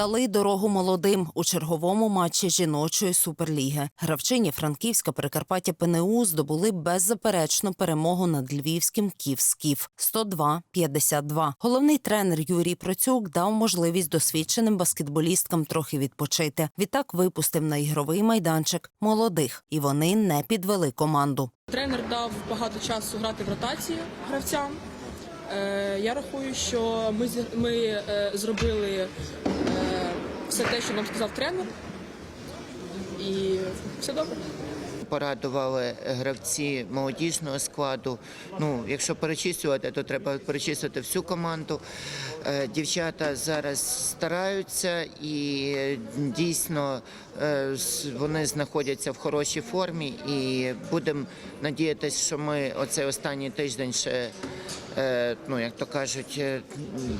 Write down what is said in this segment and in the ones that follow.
Дали дорогу молодим у черговому матчі жіночої суперліги. Гравчині Франківська Прикарпаття ПНУ здобули беззаперечну перемогу над львівським Київскіф 102-52. Головний тренер Юрій Процюк дав можливість досвідченим баскетболісткам трохи відпочити. Відтак випустив на ігровий майданчик молодих, і вони не підвели команду. Тренер дав багато часу грати в ротації гравцям. Е, я рахую, що ми, ми е, зробили е, все те, що нам сказав тренер. І все добре. Порадували гравці молодіжного складу. Ну, якщо перечислювати, то треба перечислити всю команду. Е, Дівчата зараз стараються і дійсно е, вони знаходяться в хорошій формі. І будемо надіятися, що ми оцей останній тиждень ще. е, Ну, як то кажуть,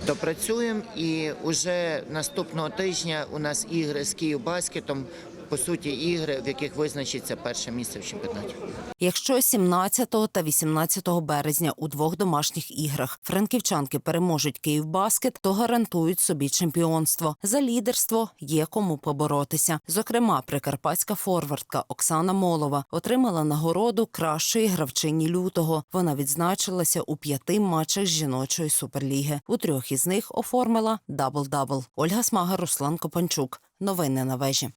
допрацюємо, і вже наступного тижня у нас ігри з Київбаскетом, по суті, ігри, в яких визначиться перше місце в чемпіонаті. Якщо 17 та 18 березня у двох домашніх іграх франківчанки переможуть Київбаскет, то гарантують собі чемпіонство. За лідерство є кому поборотися. Зокрема, прикарпатська форвардка Оксана Молова отримала нагороду кращої гравчині лютого. Вона відзначилася у п'яти матчах жіночої суперліги. У трьох із них оформила дабл-дабл. Ольга Смага, Руслан Копанчук. Новини на вежі.